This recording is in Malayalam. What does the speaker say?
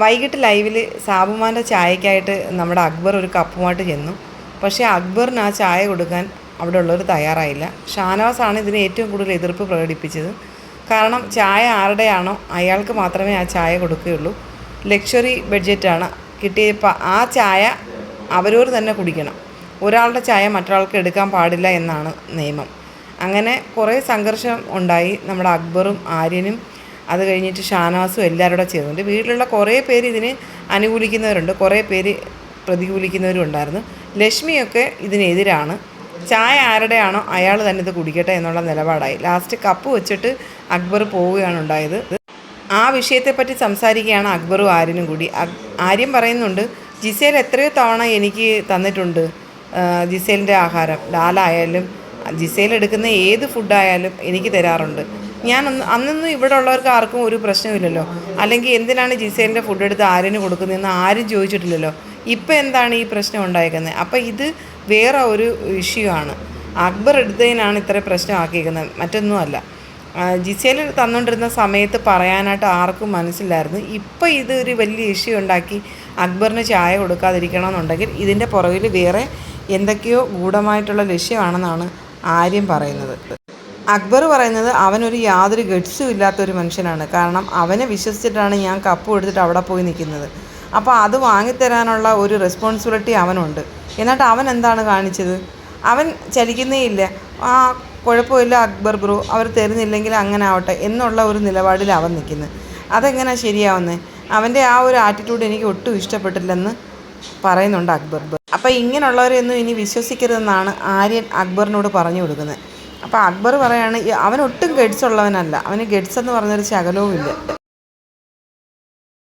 വൈകിട്ട് ലൈവിൽ സാബുമാന്റെ ചായക്കായിട്ട് നമ്മുടെ അക്ബർ ഒരു കപ്പുമായിട്ട് ചെന്നു. പക്ഷേ അക്ബറിന് ആ ചായ കൊടുക്കാൻ അവിടെ ഉള്ളവർ തയ്യാറായില്ല. ഷാനവാസാണ് ഇതിന് ഏറ്റവും കൂടുതൽ എതിർപ്പ് പ്രകടിപ്പിച്ചത്. കാരണം ചായ ആരുടെയാണോ അയാൾക്ക് മാത്രമേ ആ ചായ കൊടുക്കുകയുള്ളൂ. ലക്ഷറി ബഡ്ജറ്റാണ് കിട്ടിയ ആ ചായ അവരോർ തന്നെ കുടിക്കണം. ഒരാളുടെ ചായ മറ്റൊരാൾക്ക് എടുക്കാൻ പാടില്ല എന്നാണ് നിയമം. അങ്ങനെ കുറേ സംഘർഷം ഉണ്ടായി. നമ്മുടെ അക്ബറും ആര്യനും അത് കഴിഞ്ഞിട്ട് ഷാനവാസും എല്ലാവരും കൂടെ ചേർന്നുണ്ട് വീട്ടിലുള്ള കുറേ പേര് ഇതിന് അനുകൂലിക്കുന്നവരുണ്ട്. കുറേ പേര് പ്രതികൂലിക്കുന്നവരും ഉണ്ടായിരുന്നു. ലക്ഷ്മിയൊക്കെ ഇതിനെതിരാണ്. ചായ ആരുടെയാണോ അയാൾ തന്നെ ഇത് കുടിക്കട്ടെ എന്നുള്ള നിലപാടായി. ലാസ്റ്റ് കപ്പ് വെച്ചിട്ട് അക്ബർ പോവുകയാണ് ഉണ്ടായത്. ആ വിഷയത്തെപ്പറ്റി സംസാരിക്കുകയാണ് അക്ബറും ആര്യനും കൂടി. ആര്യം പറയുന്നുണ്ട് ജിസേൽ എത്രയോ തവണ എനിക്ക് തന്നിട്ടുണ്ട് ജിസേലിന്റെ ആഹാരം. ഡാലായാലും ജിസേൽ എടുക്കുന്ന ഏത് ഫുഡായാലും എനിക്ക് തരാറുണ്ട്. ഞാനൊന്ന് അന്നൊന്നും ഇവിടെ ഉള്ളവർക്ക് ആർക്കും ഒരു പ്രശ്നമില്ലല്ലോ അല്ലെങ്കിൽ എന്തിനാണ് ജിസേലിന്റെ ഫുഡ് എടുത്ത് ആരിന് കൊടുക്കുന്നതെന്ന് ആരും ചോദിച്ചിട്ടില്ലല്ലോ. ഇപ്പം എന്താണ് ഈ പ്രശ്നം ഉണ്ടായിരിക്കുന്നത് അപ്പം ഇത് വേറെ ഒരു ഇഷ്യൂ ആണ്. അക്ബർ എടുത്തതിനാണ് ഇത്ര പ്രശ്നമാക്കിയിരിക്കുന്നത് മറ്റൊന്നുമല്ല. ജിസേൽ തന്നുകൊണ്ടിരുന്ന സമയത്ത് പറയാനായിട്ട് ആർക്കും മനസ്സിലായിരുന്നു ഇപ്പം ഇത് ഒരു വലിയ ഇഷ്യൂ ഉണ്ടാക്കി അക്ബറിന് ചായ കൊടുക്കാതിരിക്കണമെന്നുണ്ടെങ്കിൽ ഇതിന്റെ പുറകിൽ വേറെ എന്തൊക്കെയോ ഗൂഢമായിട്ടുള്ള ലക്ഷ്യമാണെന്നാണ് ആര്യം പറയുന്നത്. അക്ബർ പറയുന്നത് അവനൊരു യാതൊരു ഗഡ്സും ഇല്ലാത്തൊരു മനുഷ്യനാണ്. കാരണം അവനെ വിശ്വസിച്ചിട്ടാണ് ഞാൻ കപ്പ് എടുത്തിട്ട് അവിടെ പോയി നിൽക്കുന്നത്. അപ്പോൾ അത് വാങ്ങിത്തരാനുള്ള ഒരു റെസ്പോൺസിബിലിറ്റി അവനുണ്ട്. എന്നിട്ട് അവൻ എന്താണ് കാണിച്ചത്? അവൻ ചലിക്കുന്നേ ഇല്ല. ആ കുഴപ്പമില്ല അക്ബർ ബ്രോ. അവർ തരുന്നില്ലെങ്കിൽ അങ്ങനെ ആവട്ടെ എന്നുള്ള ഒരു നിലപാടിൽ അവൻ നിൽക്കുന്നത്. അതെങ്ങനെയാണ് ശരിയാവുന്നത് അവന്റെ ആ ഒരു ആറ്റിറ്റ്യൂഡ് എനിക്ക് ഒട്ടും ഇഷ്ടപ്പെട്ടില്ലെന്ന് പറയുന്നുണ്ട് അക്ബർ അപ്പോൾ ഇങ്ങനെയുള്ളവരെയൊന്നും ഇനി വിശ്വസിക്കരുതെന്നാണ് ആര്യൻ അക്ബറിനോട് പറഞ്ഞു കൊടുക്കുന്നത്. അപ്പോൾ അക്ബർ പറയാണ് "ഈ- അവൻ ഒട്ടും ഗഡ്സ് ഉള്ളവനല്ല. അവന് ഗഡ്സ് എന്ന് പറഞ്ഞൊരു ശകലവും ഇല്ല